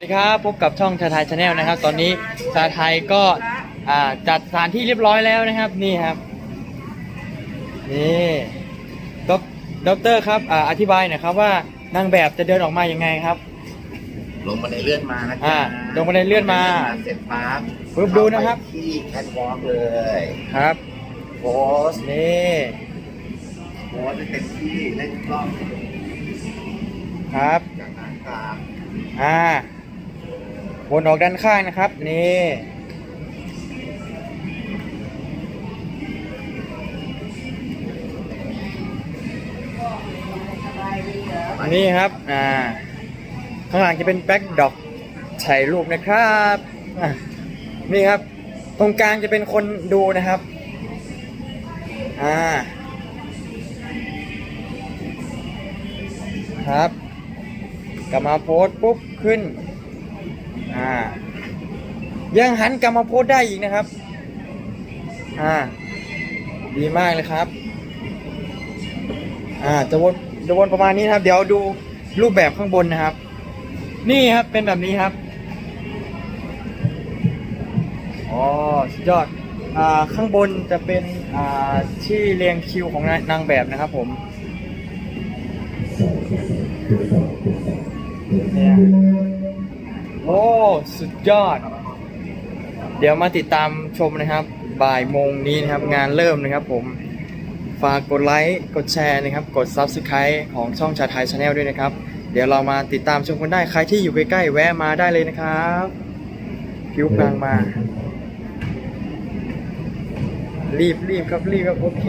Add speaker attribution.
Speaker 1: สวัสดีครับพบกับช่องชาไทยชาแนลนะครับ ตอนนี้ชาไทยก็อ่าจัดสถานที่เรียบร้อยแล้วนะครับ นี่ครับนี่ด็อกด็อกเตอร์ครับอ่าอธิบายหน่อยครับว่านางแบบจะเดินออกมายังไงครับ
Speaker 2: ลงบันไดเลื่อนมานะ
Speaker 1: อ่าลงบันไดเลื่อนมา
Speaker 2: เสร็จปั๊บ
Speaker 1: ปึ๊บดูนะครับ
Speaker 2: เข้าไปที่แคทวอล์กเลย
Speaker 1: ครับ
Speaker 2: โพส
Speaker 1: นี่
Speaker 2: โพสเต็มที่เล่นกล้อง
Speaker 1: ครับ
Speaker 2: จากหางตาม
Speaker 1: อ่า วนออกด้านข้างนะครับ นี่อันี่ครับ อ่า ข้างหลังจะเป็นแบ็คดอกถ่ายรูปนะครับอะนี่ครับ ตรงกลางจะเป็นคนดูนะครับ อ่า ครับ กลับมาโพสปุ๊บขึ้น อ่ายังหันกลับมาโพสได้อีกนะครับ อ่า ดีมากเลยครับ อ่า จะวนจะวนประมาณนี้นะครับ เดี๋ยวดูรูปแบบข้างบนนะครับ นี่ครับเป็นแบบนี้ครับอ๋อสุดยอด อ่า ข้างบนจะเป็น อ่า ที่เรียงคิวของนางแบบนะครับผมเนี่ย โอ้ สุดยอด เดี๋ยวมาติดตามชมนะครับ บ่ายโมงนี้นะครับ งานเริ่มนะครับผม ฝากกดไลค์ กดแชร์นะครับ กด Subscribe ของช่องชาไทยชาแนลด้วยนะครับ เดี๋ยวเรามาติดตามชมกันได้ ใครที่อยู่ใกล้ๆ แวะมาได้เลยนะครับผิวกลางมา รีบรีบครับรีบครับโอเค